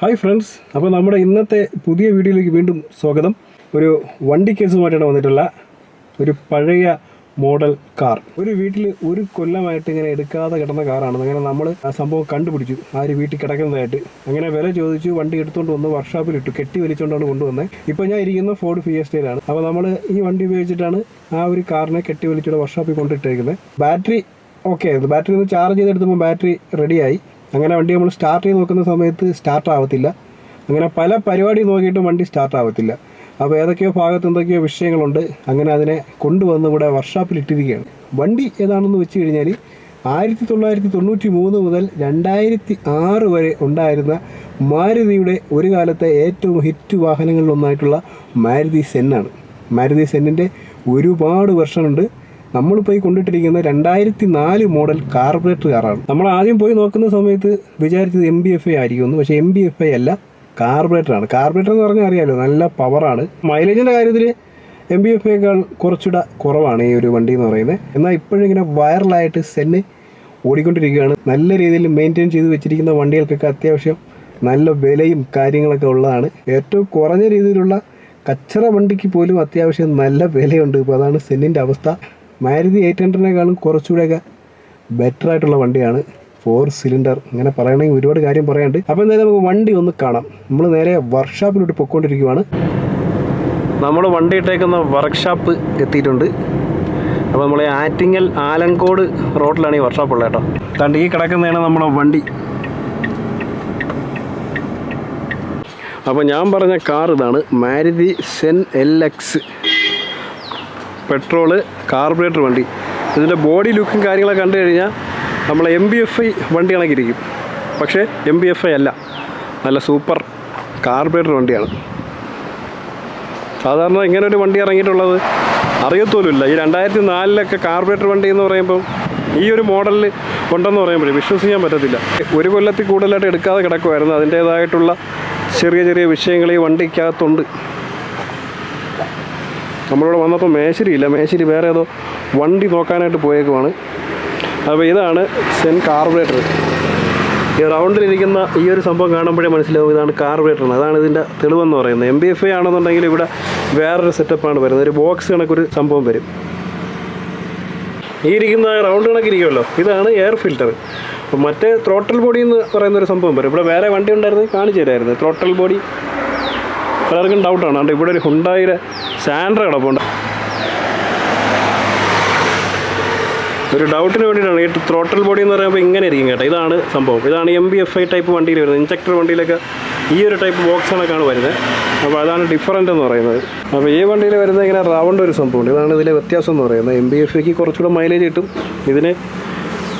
Hi friends അപ്പോൾ നമ്മുടെ ഇന്നത്തെ പുതിയ വീഡിയോയിലേക്ക് വീണ്ടും സ്വാഗതം. ഒരു വണ്ടി കേസുമായിട്ടാണ് വന്നിട്ടുള്ള ഒരു പഴയ മോഡൽ കാർ. ഒരു വീട്ടിൽ ഒരു കൊല്ലമായിട്ട് ഇങ്ങനെ എടുക്കാതെ കിടന്ന കാറാണ്. അങ്ങനെ നമ്മൾ ആ സംഭവം കണ്ടുപിടിച്ചു. ആ ഒരു വീട്ടിൽ കിടക്കുന്നതായിട്ട്. അങ്ങനെ വില ചോദിച്ചു വണ്ടി എടുത്തുകൊണ്ട് വന്ന് വർക്ക്ഷോപ്പിലിട്ടു. കെട്ടി വലിച്ചുകൊണ്ടാണ് കൊണ്ടുവന്നത് ഇപ്പോൾ ഞാൻ ഇരിക്കുന്ന ഫോർഡ് ഫിയസ്റ്റയിലാണ് അപ്പോൾ നമ്മൾ ഈ വണ്ടി ഉപയോഗിച്ചിട്ടാണ് ആ ഒരു കാറിനെ കെട്ടി വലിച്ചുകൊണ്ട് വർക്ക്ഷോപ്പിൽ കൊണ്ടിട്ടേക്കുന്നത്. ബാറ്ററി ഓക്കെ ആയിരുന്നു. ബാറ്ററി ഒന്ന് ചാർജ് ചെയ്തെടുത്തപ്പോൾ ബാറ്ററി റെഡിയായി അങ്ങനെ വണ്ടി നമ്മൾ സ്റ്റാർട്ട് ചെയ്ത് നോക്കുന്ന സമയത്ത് സ്റ്റാർട്ട് ആവത്തില്ല. അങ്ങനെ പല പരിപാടി നോക്കിയിട്ടും വണ്ടി സ്റ്റാർട്ട് ആവത്തില്ല. അപ്പോൾ ഏതൊക്കെയോ ഭാഗത്ത് എന്തൊക്കെയോ വിഷയങ്ങളുണ്ട്. അങ്ങനെ അതിനെ കൊണ്ടുവന്ന് ഇവിടെ വർക്ക്ഷോപ്പിൽ ഇട്ടിരിക്കുകയാണ്. വണ്ടി ഏതാണെന്ന് വെച്ച് കഴിഞ്ഞാൽ ആയിരത്തി തൊള്ളായിരത്തി തൊണ്ണൂറ്റി മൂന്ന് മുതൽ രണ്ടായിരത്തി ആറ് വരെ ഉണ്ടായിരുന്ന മാരുതിയുടെ ഒരു കാലത്തെ ഏറ്റവും ഹിറ്റ് വാഹനങ്ങളിലൊന്നായിട്ടുള്ള മാരുതി സെന്നാണ്. മാരുതി സെന്നിന്റെ ഒരുപാട് വെർഷനുണ്ട് നമ്മളിപ്പോൾ പോയി കൊണ്ടിട്ടിരിക്കുന്ന രണ്ടായിരത്തി നാല് മോഡൽ കാർബറേറ്റർ കാറാണ്. നമ്മൾ ആദ്യം പോയി നോക്കുന്ന സമയത്ത് വിചാരിച്ചത് എം ബി എഫ് ഐ ആയിരിക്കുമെന്ന് പക്ഷേ എം ബി എഫ് ഐ അല്ല കാർബറേറ്റർ ആണ്. കാർബറേറ്റർ എന്ന് പറഞ്ഞാൽ അറിയാമല്ലോ നല്ല പവറാണ് മൈലേജിന്റെ കാര്യത്തിൽ എം ബി എഫ് ഐക്കാൾ കുറച്ചുകൂടെ കുറവാണ് ഈ ഒരു വണ്ടി എന്ന് പറയുന്നത്. എന്നാൽ ഇപ്പോഴും ഇങ്ങനെ വൈറലായിട്ട് സെന്ന് ഓടിക്കൊണ്ടിരിക്കുകയാണ്. നല്ല രീതിയിൽ മെയിന്റെയിൻ ചെയ്ത് വെച്ചിരിക്കുന്ന വണ്ടികൾക്കൊക്കെ അത്യാവശ്യം നല്ല വിലയും കാര്യങ്ങളൊക്കെ ഉള്ളതാണ്. ഏറ്റവും കുറഞ്ഞ രീതിയിലുള്ള കച്ചറ വണ്ടിക്ക് പോലും അത്യാവശ്യം നല്ല വിലയുണ്ട്. ഇപ്പോൾ അതാണ് സെന്നിന്റെ അവസ്ഥ. മാരുതി എയ്റ്റ് ഹൺഡ്രഡിനേക്കാളും കുറച്ചുകൂടെയൊക്കെ ബെറ്റർ ആയിട്ടുള്ള വണ്ടിയാണ്. ഫോർ സിലിണ്ടർ ഇങ്ങനെ പറയണമെങ്കിൽ ഒരുപാട് കാര്യം പറയാണ്ട് അപ്പോൾ എന്തായാലും നമുക്ക് വണ്ടി ഒന്ന് കാണാം. നമ്മൾ നേരെ വർക്ക്ഷോപ്പിലോട്ട് പൊയ്ക്കൊണ്ടിരിക്കുവാണ്. നമ്മൾ വണ്ടി ഇട്ടേക്കുന്ന വർക്ക്ഷോപ്പ് എത്തിയിട്ടുണ്ട്. അപ്പോൾ നമ്മളെ ആറ്റിങ്ങൽ ആലങ്കോട് റോഡിലാണ് ഈ വർക്ക്ഷോപ്പ് ഉള്ളത് കേട്ടോ. തണ്ട് ഈ കിടക്കുന്നതാണ് നമ്മുടെ വണ്ടി. അപ്പോൾ ഞാൻ പറഞ്ഞ കാർ ഇതാണ്. Maruti Zen L X. Petrol carburettor വണ്ടി. ഇതിന്റെ ബോഡി ലുക്കും കാര്യങ്ങളൊക്കെ കണ്ടു കഴിഞ്ഞാൽ നമ്മൾ എം ബി എഫ് ഐ വണ്ടി കണക്കിരിക്കും. പക്ഷേ എം ബി എഫ് ഐ അല്ല. നല്ല സൂപ്പർ കാർബറേറ്റർ വണ്ടിയാണ്. സാധാരണ ഇങ്ങനെ ഒരു വണ്ടി ഇറങ്ങിയിട്ടുള്ളത് അറിയത്തോലുമില്ല. ഈ രണ്ടായിരത്തി നാലിലൊക്കെ കാർബറേറ്റർ വണ്ടി എന്ന് പറയുമ്പം ഈ ഒരു മോഡലിൽ ഉണ്ടെന്ന് പറയുമ്പോൾ വിശ്വസിക്കാൻ പറ്റത്തില്ല. ഒരു കൊല്ലത്തിൽ കൂടുതലായിട്ട് എടുക്കാതെ കിടക്കുമായിരുന്നു അതിന്റേതായിട്ടുള്ള ചെറിയ ചെറിയ വിഷയങ്ങൾ ഈ വണ്ടിക്കകത്തുണ്ട്. നമ്മളിവിടെ വന്നപ്പോൾ മേശരി ഇല്ല. മേശരി വേറെ ഏതോ വണ്ടി നോക്കാനായിട്ട് പോയേക്കുവാണ്. അപ്പോൾ ഇതാണ് സെൻ കാർബറേറ്റർ. ഈ റൗണ്ടിലിരിക്കുന്ന ഈ ഒരു സംഭവം കാണുമ്പോഴേ മനസ്സിലാവും ഇതാണ് കാർബറേറ്റർ അതാണ് ഇതിന്റെ തെളിവെന്ന് പറയുന്നത്. എം ബി എഫ് ഐ ആണെന്നുണ്ടെങ്കിൽ ഇവിടെ വേറൊരു സെറ്റപ്പാണ് വരുന്നത്. ഒരു ബോക്സ് കണക്കൊരു സംഭവം വരും. ഈ ഇരിക്കുന്ന റൗണ്ട് കണക്കിരിക്കുമല്ലോ. ഇതാണ് എയർ ഫിൽറ്റർ. മറ്റേ ത്രോട്ടൽ ബോഡി എന്ന് പറയുന്ന ഒരു സംഭവം വരും. ഇവിടെ വേറെ വണ്ടി ഉണ്ടായിരുന്നു കാണിച്ചു തരായിരുന്നു ത്രോട്ടൽ ബോഡി പലർക്കും ഡൗട്ടാണ് അതുകൊണ്ട് ഇവിടെ ഒരു ഹുണ്ടായിരെ സാൻഡ്ര കിടപ്പുണ്ട്. ഒരു ഡൗട്ടിന് വേണ്ടിയിട്ടാണ് ഈ ത്രോട്ടൽ ബോഡി എന്ന് പറയുമ്പോൾ ഇങ്ങനെ ഇരിക്കും കേട്ടോ. ഇതാണ് സംഭവം. ഇതാണ് M B F I type വണ്ടിയിൽ വരുന്നത്. ഇഞ്ചക്ടർ വണ്ടിയിലൊക്കെ ഈ ഒരു ടൈപ്പ് ബോക്സ് കണക്കാണ് വരുന്നത്. അപ്പോൾ അതാണ് ഡിഫറന്റ് എന്ന് പറയുന്നത്. അപ്പോൾ ഈ വണ്ടിയിൽ വരുന്നത് ഇങ്ങനെ റൗണ്ട് ഒരു സംഭവമുണ്ട്. ഇതാണ് ഇതിലെ വ്യത്യാസം എന്ന് പറയുന്നത്. എം ബി എഫ് ഐക്ക് കുറച്ചുകൂടെ മൈലേജ് കിട്ടും. ഇതിന്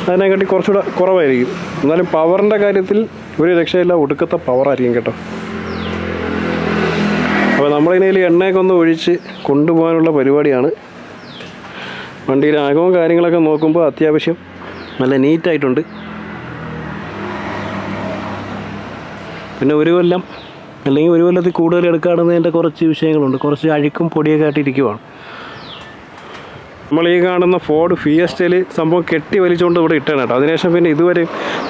അതിനെക്കാട്ടി കുറച്ചുകൂടെ കുറവായിരിക്കും. എന്നാലും പവറിന്റെ കാര്യത്തിൽ ഒരു രക്ഷയില്ല. ഒടുക്കത്തെ പവറായിരിക്കും കേട്ടോ. അപ്പോൾ നമ്മളിതിൽ എണ്ണയൊക്കെ ഒന്ന് ഒഴിച്ച് കൊണ്ടുപോകാനുള്ള പരിപാടിയാണ്. വണ്ടിയിൽ ആകവും കാര്യങ്ങളൊക്കെ നോക്കുമ്പോൾ അത്യാവശ്യം നല്ല നീറ്റായിട്ടുണ്ട്. പിന്നെ ഒരു കൊല്ലം അല്ലെങ്കിൽ ഒരു കൊല്ലത്തിൽ കൂടുതൽ എടുക്കുകയാണെന്നതിന്റെ കുറച്ച് വിഷയങ്ങളുണ്ട്. കുറച്ച് അഴുക്കും പൊടിയൊക്കെ ആയിട്ടിരിക്കുവാണ് നമ്മൾ ഈ കാണുന്ന ഫോർഡ് ഫിയസ്റ്റയിൽ സംഭവം കെട്ടി വലിച്ചുകൊണ്ട് ഇവിടെ ഇട്ടാണ് കേട്ടോ. അതിനുശേഷം പിന്നെ ഇതുവരെ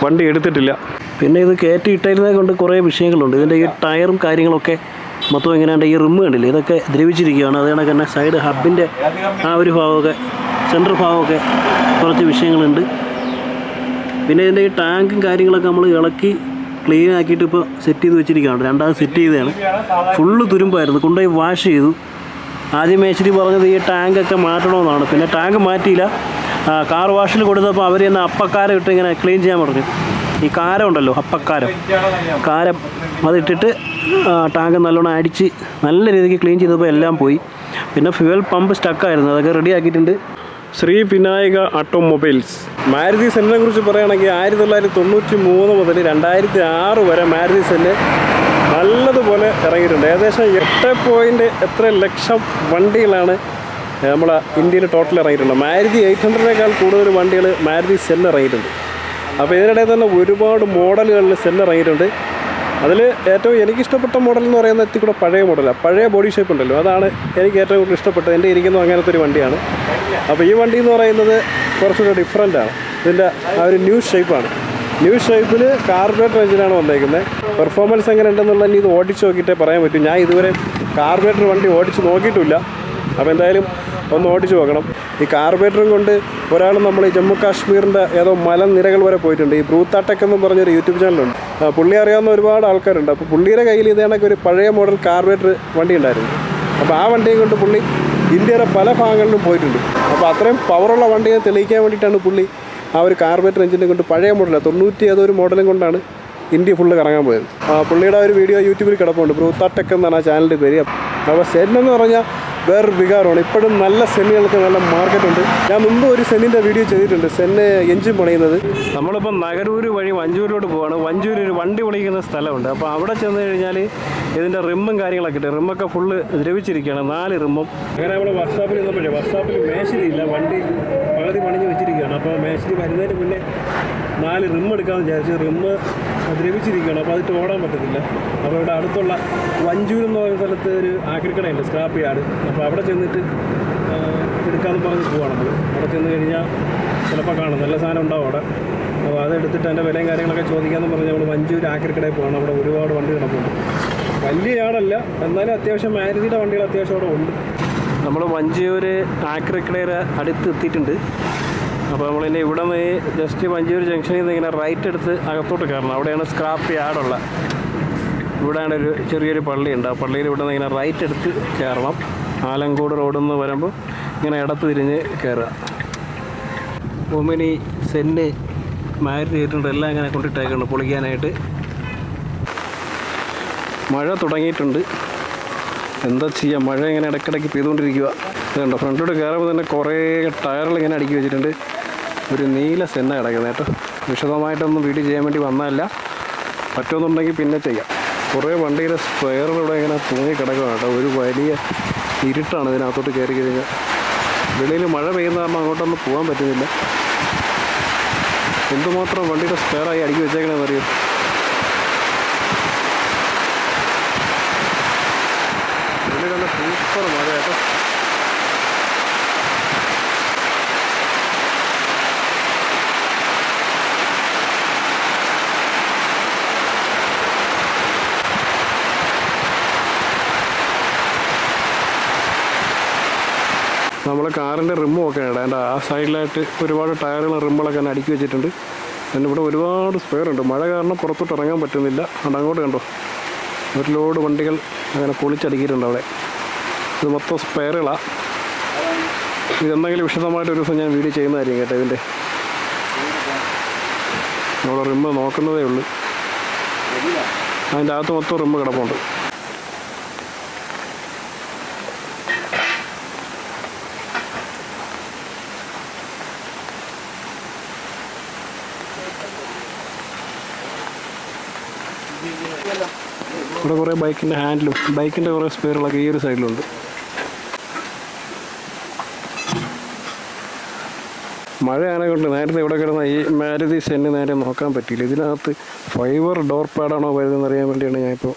വണ്ടി എടുത്തിട്ടില്ല. പിന്നെ ഇത് കയറ്റി ഇട്ടതിനെ കൊണ്ട് കുറേ വിഷയങ്ങളുണ്ട്. ഇതിന്റെ ഈ ടയറും കാര്യങ്ങളൊക്കെ മൊത്തം എങ്ങനെയാണ്ട്? ഈ റിമ്മ് കണ്ടില്ലേ? ഇതൊക്കെ ദ്രവിച്ചിരിക്കുകയാണ്. അത് കണക്ക് തന്നെ സൈഡ് ഹബിന്റെ ആ ഒരു ഭാഗമൊക്കെ സെന്റർ ഭാഗമൊക്കെ കുറച്ച് വിഷയങ്ങളുണ്ട്. പിന്നെ ഇതിന്റെ ഈ ടാങ്കും കാര്യങ്ങളൊക്കെ നമ്മൾ ഇളക്കി ക്ലീൻ ആക്കിയിട്ട് ഇപ്പോൾ സെറ്റ് ചെയ്ത് വെച്ചിരിക്കുകയാണ്. രണ്ടാമത് സെറ്റ് ചെയ്തതാണ്. ഫുള്ള് തുരുമ്പായിരുന്നു. കൊണ്ടുപോയി വാഷ് ചെയ്തു. ആദ്യം മേശരി പറഞ്ഞത് ഈ ടാങ്കൊക്കെ മാറ്റണമെന്നാണ്. പിന്നെ ടാങ്ക് മാറ്റിയില്ല. കാർ വാഷിൽ കൊടുത്തപ്പോൾ അവർ തന്നെ അപ്പക്കാരം ഇട്ട് ഇങ്ങനെ ക്ലീൻ ചെയ്യാൻ പറഞ്ഞു. ഈ കാരം ഉണ്ടല്ലോ അപ്പക്കാരം. കാരം അതിട്ടിട്ട് ടാങ്ക് നല്ലോണം അടിച്ച് നല്ല രീതിക്ക് ക്ലീൻ ചെയ്തപ്പോൾ എല്ലാം പോയി. പിന്നെ ഫ്യൂവൽ പമ്പ് സ്റ്റക്കായിരുന്നു അതൊക്കെ റെഡി ആക്കിയിട്ടുണ്ട്. ശ്രീ വിനായക ഓട്ടോമൊബൈൽസ് മാരുതി സെന്നിനെ കുറിച്ച് പറയുകയാണെങ്കിൽ ആയിരത്തി തൊള്ളായിരത്തി തൊണ്ണൂറ്റി മൂന്ന് മുതൽ രണ്ടായിരത്തി ആറ് വരെ മാരുതി സെല്ല് നല്ലതുപോലെ ഇറങ്ങിയിട്ടുണ്ട്. ഏകദേശം എട്ട് പോയിന്റ് എത്ര ലക്ഷം വണ്ടികളാണ് നമ്മളെ ഇന്ത്യയിൽ ടോട്ടൽ ഇറങ്ങിയിട്ടുണ്ട്. മാരുതി എയ്റ്റ് ഹൺഡ്രഡിനേക്കാൾ കൂടുതൽ വണ്ടികൾ മാരുതി സെല്ല് ഇറങ്ങിയിട്ടുണ്ട്. അപ്പോൾ ഇതിനിടയിൽ തന്നെ ഒരുപാട് മോഡലുകളിൽ സെല്ല് ഇറങ്ങിയിട്ടുണ്ട്. അതിൽ ഏറ്റവും എനിക്കിഷ്ടപ്പെട്ട മോഡൽ എന്ന് പറയുന്നത് എത്തി കൂടെ പഴയ മോഡലാണ്. പഴയ ബോഡി ഷേപ്പ് ഉണ്ടല്ലോ. അതാണ് എനിക്ക് ഏറ്റവും കൂടുതൽ ഇഷ്ടപ്പെട്ടത്. എന്റെ ഇരിക്കുന്നത് അങ്ങനത്തെ ഒരു വണ്ടിയാണ്. അപ്പോൾ ഈ വണ്ടി എന്ന് പറയുന്നത് കുറച്ചുകൂടെ ഡിഫറെന്റ് ആണ്. ഇതിന്റെ ആ ഒരു ന്യൂ ഷേപ്പാണ് ന്യൂ ഷേപ്പിൽ കാർബറേറ്റർ എഞ്ചിനാണ് വന്നേക്കുന്നത്. പെർഫോമൻസ് എങ്ങനെ ഉണ്ടെന്നുള്ള ഇനി ഇത് ഓടിച്ച് നോക്കിയിട്ടേ പറയാൻ പറ്റും. ഞാൻ ഇതുവരെ കാർബറേറ്റർ വണ്ടി ഓടിച്ച് നോക്കിയിട്ടില്ല. അപ്പോൾ എന്തായാലും ഒന്ന് ഓടിച്ച് നോക്കണം. ഈ കാർബറേറ്ററും കൊണ്ട് ഒരാൾ നമ്മൾ ഈ ജമ്മു കാശ്മീരിന്റെ ഏതോ മലനിരകൾ വരെ പോയിട്ടുണ്ട്. ഈ ബ്രൂത്താട്ടക് എന്ന് പറഞ്ഞൊരു യൂട്യൂബ് ചാനലുണ്ട് പുള്ളി അറിയാവുന്ന ഒരുപാട് ആൾക്കാരുണ്ട്. അപ്പോൾ പുള്ളിയുടെ കയ്യിൽ ഇതേ ഒരു പഴയ മോഡൽ കാർബേറ്റർ വണ്ടി ഉണ്ടായിരുന്നു. അപ്പോൾ ആ വണ്ടിയും കൊണ്ട് പുള്ളി ഇന്ത്യയുടെ പല ഭാഗങ്ങളിലും പോയിട്ടുണ്ട്. അപ്പോൾ അത്രയും പവറുള്ള വണ്ടിയെ തെളിയിക്കാൻ വേണ്ടിയിട്ടാണ് പുള്ളി ആ ഒരു കാർബേറ്റർ എഞ്ചിനെ കൊണ്ട് പഴയ മോഡലാണ് തൊണ്ണൂറ്റി ഒരു മോഡലും കൊണ്ടാണ് ഇന്ത്യ ഫുള്ള് കറങ്ങാൻ പോയത്. പുള്ളിയുടെ ഒരു വീഡിയോ യൂട്യൂബിൽ കിടപ്പുണ്ട്. ബ്രൂത്താടെക് എന്നാണ് ആ ചാനലിന്റെ പേര്. അപ്പോൾ സെൻ എന്ന് പറഞ്ഞാൽ വേറൊരു വികാരമാണ്. ഇപ്പോഴും നല്ല സെന്നുകൾക്ക് നല്ല മാർക്കറ്റ് ഉണ്ട്. ഞാൻ മുമ്പ് ഒരു സെന്നിന്റെ വീഡിയോ ചെയ്തിട്ടുണ്ട്. സെന്ന് എഞ്ചിൻ പണിയുന്നത്. നമ്മളിപ്പോൾ നഗരൂര് വഴി വഞ്ചൂരിലോട്ട് പോവാണ്. വഞ്ചൂര് ഒരു വണ്ടി വിളിക്കുന്ന സ്ഥലമുണ്ട്. അപ്പോൾ അവിടെ ചെന്ന് കഴിഞ്ഞാൽ ഇതിന്റെ റിമ്മും കാര്യങ്ങളൊക്കെ ഉണ്ട് റിമ്മൊക്കെ ഫുള്ള് ദ്രവിച്ചിരിക്കുകയാണ്. നാല് റിമ്മും അങ്ങനെ നമ്മൾ വർക്ക്ഷോപ്പിൽ നിന്നപ്പോഴേ വർക്ക്ഷോപ്പിൽ മേശിരിയില്ല ഇല്ല വണ്ടി പകുതി പണിഞ്ഞ് വെച്ചിരിക്കുകയാണ്. അപ്പോൾ മേശരി വരുന്നതിന് മുന്നേ നാല് റിം എടുക്കാമെന്ന് വിചാരിച്ചു റിമ്മ് ദ്രവിച്ചിരിക്കുകയാണ്. അപ്പോൾ അതിട്ട് ഓടാൻ പറ്റത്തില്ല. അപ്പോൾ ഇവിടെ അടുത്തുള്ള വഞ്ചൂർ എന്ന് പറയുന്ന സ്ഥലത്ത് ഒരു ആക്രിക്കടയുണ്ട് സ്ക്രാപ്പ് യാർഡ്. അപ്പോൾ അവിടെ ചെന്നിട്ട് എടുക്കാമെന്ന് പറഞ്ഞ് പോവാണ് നമ്മൾ അവിടെ ചെന്ന് കഴിഞ്ഞാൽ ചിലപ്പോൾ കാണും. നല്ല സാധനം ഉണ്ടാവും അവിടെ. അപ്പോൾ അതെടുത്തിട്ട് അതിന്റെ വിലയും കാര്യങ്ങളൊക്കെ ചോദിക്കാമെന്ന് പറഞ്ഞ് നമ്മൾ വഞ്ചൂർ ആക്രിക്കടയിൽ പോകണം അവിടെ ഒരുപാട് വണ്ടി കിടപ്പുണ്ട്. വലിയ യാർഡല്ല എന്നാലും അത്യാവശ്യം മാരുതിയുടെ വണ്ടികൾ അത്യാവശ്യം അവിടെ ഉണ്ട്. നമ്മൾ വഞ്ചിയൂർ ആക്രിക്കടയുടെ അടുത്ത് എത്തിയിട്ടുണ്ട്. അപ്പോൾ നമ്മളിനി ഇവിടെ നിന്ന് ജസ്റ്റ് മഞ്ചൂർ ജംഗ്ഷനിൽ നിന്ന് ഇങ്ങനെ റൈറ്റ് എടുത്ത് അകത്തോട്ട് കയറണം. അവിടെയാണ് സ്ക്രാപ്പ് യാർഡുള്ള ഇവിടെയാണ് ഒരു ചെറിയൊരു പള്ളിയുണ്ട് ആ പള്ളിയിൽ ഇവിടെ നിന്ന് ഇങ്ങനെ റൈറ്റ് എടുത്ത് കയറണം. ആലങ്കോട് റോഡിൽ നിന്ന് വരുമ്പോൾ ഇങ്ങനെ ഇടത്ത് തിരിഞ്ഞ് കയറുക. ഒമിനി സെന്ന് മാരി ചെയ്തിട്ടുണ്ട്. എല്ലാം ഇങ്ങനെ കൊണ്ടിട്ടേക്കുണ്ട് പൊളിക്കാനായിട്ട്. മഴ തുടങ്ങിയിട്ടുണ്ട്. എന്താ ചെയ്യുക മഴ ഇങ്ങനെ ഇടയ്ക്കിടയ്ക്ക് പെയ്തുകൊണ്ടിരിക്കുക അതുകൊണ്ട് ഫ്രണ്ടിലോട്ട് കയറുമ്പോൾ തന്നെ കുറേ ടയറുകൾ ഇങ്ങനെ അടുക്കി വെച്ചിട്ടുണ്ട്. ഒരു നീല സെന്ന കിടക്കുന്നത് കേട്ടോ. വിശദമായിട്ടൊന്നും വീഡിയോ ചെയ്യാൻ വേണ്ടി വന്നതല്ല. പറ്റുമെന്നുണ്ടെങ്കിൽ പിന്നെ ചെയ്യാം. കുറേ വണ്ടിയുടെ സ്പെയറിലൂടെ ഇങ്ങനെ തൂങ്ങി കിടക്കുകയാണ് കേട്ടോ. ഒരു വലിയ ഇരുട്ടാണ് ഇതിനകത്തോട്ട് കയറി കഴിഞ്ഞാൽ. വെളിയിൽ മഴ പെയ്യുന്ന കാരണം അങ്ങോട്ടൊന്നും പോകാൻ പറ്റുന്നില്ല. എന്തുമാത്രം വണ്ടിയുടെ സ്പെയറായി അടുക്കി വെച്ചേക്കണമെന്ന് അറിയും? വെളിയിലുള്ള സൂപ്പർ മഴ കേട്ടോ. നമ്മൾ കാറിന്റെ ഒക്കെ അതിന്റെ ആ സൈഡിലായിട്ട് ഒരുപാട് ടയറുകളും റിമ്മുകളൊക്കെ തന്നെ അടുക്കി വെച്ചിട്ടുണ്ട്. പിന്നെ ഇവിടെ ഒരുപാട് സ്പെയർ ഉണ്ട്. മഴ കാരണം പുറത്തോട്ട് ഇറങ്ങാൻ പറ്റുന്നില്ല. അങ്ങോട്ട് കണ്ടോ? ഒരു ലോഡ് വണ്ടികൾ അങ്ങനെ പൊളിച്ചടുക്കിയിട്ടുണ്ട് അവിടെ. ഇത് മൊത്തം സ്പെയറുകളാണ് ഇതെന്തെങ്കിലും വിശദമായിട്ട് ഒരു ദിവസം ഞാൻ വീഡിയോ ചെയ്യുന്നതായിരിക്കും കേട്ടോ ഇതിന്റെ. നമ്മൾ റിമ്മ് നോക്കുന്നതേ ഉള്ളൂ. അതിന്റെ അകത്ത് മൊത്തം റിമ്മ് കിടപ്പുണ്ട്. ഇവിടെ കുറേ ബൈക്കിന്റെ ഹാൻഡിലും ബൈക്കിന്റെ കുറേ സ്പെയറുകളൊക്കെ ഈ ഒരു സൈഡിലുണ്ട് മഴയാണെ കൊണ്ട് നേരത്തെ ഇവിടെ കിടന്ന ഈ മാരുതി സെന്ന് നേരെ നോക്കാൻ പറ്റിയില്ല. ഇതിനകത്ത് ഫൈബർ ഡോർ പാഡാണോ വരുന്നതെന്ന് അറിയാൻ വേണ്ടിയാണ് ഞാനിപ്പോൾ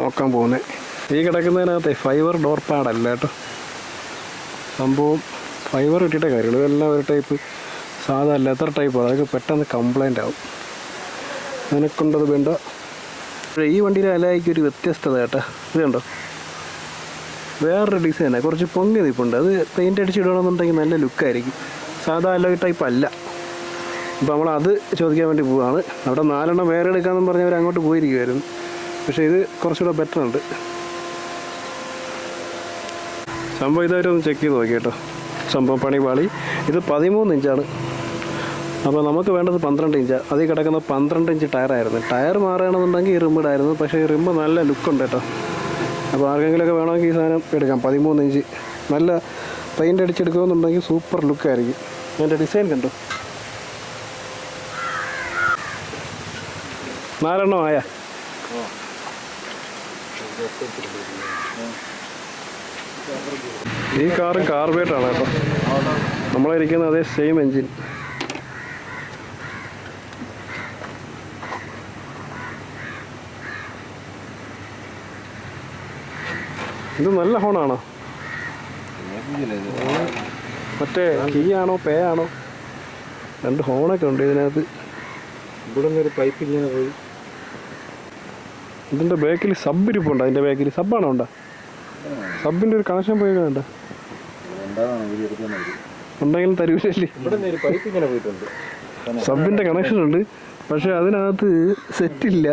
നോക്കാൻ പോകുന്നത് ഈ കിടക്കുന്നതിനകത്ത് ഫൈബർ ഡോർ പാഡല്ല കേട്ടോ. സംഭവം ഫൈബർ കിട്ടിയിട്ട കാര്യമുള്ളൂ. ഇതെല്ലാം ഒരു ടൈപ്പ് സാധാ ലെതർ ടൈപ്പ് അതൊക്കെ പെട്ടെന്ന് കംപ്ലൈന്റ് ആവും. നിനക്കൊണ്ടത് വേണ്ട. പക്ഷേ ഈ വണ്ടിയിലെ അലായിക്ക് ഒരു വ്യത്യസ്തത കേട്ടോ. ഇത് കണ്ടോ? വേറൊരു ഡിസൈനാണ് കുറച്ച് പൊങ്ങി നിൽപ്പുണ്ട് അത് പെയിന്റ് അടിച്ചിടണമെന്നുണ്ടെങ്കിൽ നല്ല ലുക്കായിരിക്കും സാധാ അലോയ് ടൈപ്പ് അല്ല. അപ്പോൾ നമ്മൾ അത് ചോദിക്കാൻ വേണ്ടി പോവാണ്. അവിടെ നാലെണ്ണം വേറെ എടുക്കാമെന്ന് പറഞ്ഞവർ അങ്ങോട്ട് പോയിരിക്കുമായിരുന്നു പക്ഷേ ഇത് കുറച്ചുകൂടെ ബെറ്റർ ഉണ്ട്. സംഭവം ഇതായിട്ടൊന്ന് ചെക്ക് ചെയ്ത് നോക്കി കേട്ടോ സംഭവം പണി പാളി ഇത് പതിമൂന്ന് ഇഞ്ചാണ് അപ്പോൾ നമുക്ക് വേണ്ടത് പന്ത്രണ്ട് ഇഞ്ച്. അതിൽ കിടക്കുന്ന പന്ത്രണ്ട് ഇഞ്ച് ടയറായിരുന്നു ടയർ മാറുകയാണെന്നുണ്ടെങ്കിൽ ഈ റിമ്മിടായിരുന്നു പക്ഷേ ഈ റിമ്മ് നല്ല ലുക്കുണ്ട് കേട്ടോ. അപ്പോൾ ആർക്കെങ്കിലുമൊക്കെ വേണമെങ്കിൽ ഈ സാധനം എടുക്കാം. പതിമൂന്ന് ഇഞ്ച്. നല്ല പെയിന്റ് അടിച്ചെടുക്കുമെന്നുണ്ടെങ്കിൽ സൂപ്പർ ലുക്കായിരിക്കും അതിന്റെ ഡിസൈൻ കണ്ടു? നാലെണ്ണം ആയ? ഈ കാറ് കാർബേറ്റാണ് കേട്ടോ. നമ്മളിരിക്കുന്ന അതേ സെയിം എൻജിൻ ഇത് നല്ല ഹോണാണോ. മറ്റേ കീ ആണോ പേ ആണോ രണ്ട് ഹോണൊക്കെ ഉണ്ട് ഇതിനകത്ത്. ഇവിടെ നിന്നൊരു പൈപ്പ് ഇങ്ങനെ പോയി. ഇതിന്റെ ബാക്കിൽ സബ് ഇരിപ്പുണ്ട്. അതിന്റെ ബാക്കിൽ സബ്ബാണോ ഉണ്ടോ? സബിന്റെ ഒരു കണക്ഷൻ പോയിട്ടുണ്ട് ഉണ്ടെങ്കിലും പോയിട്ടുണ്ട്. സബിന്റെ കണക്ഷൻ ഉണ്ട്. പക്ഷെ അതിനകത്ത് സെറ്റില്ല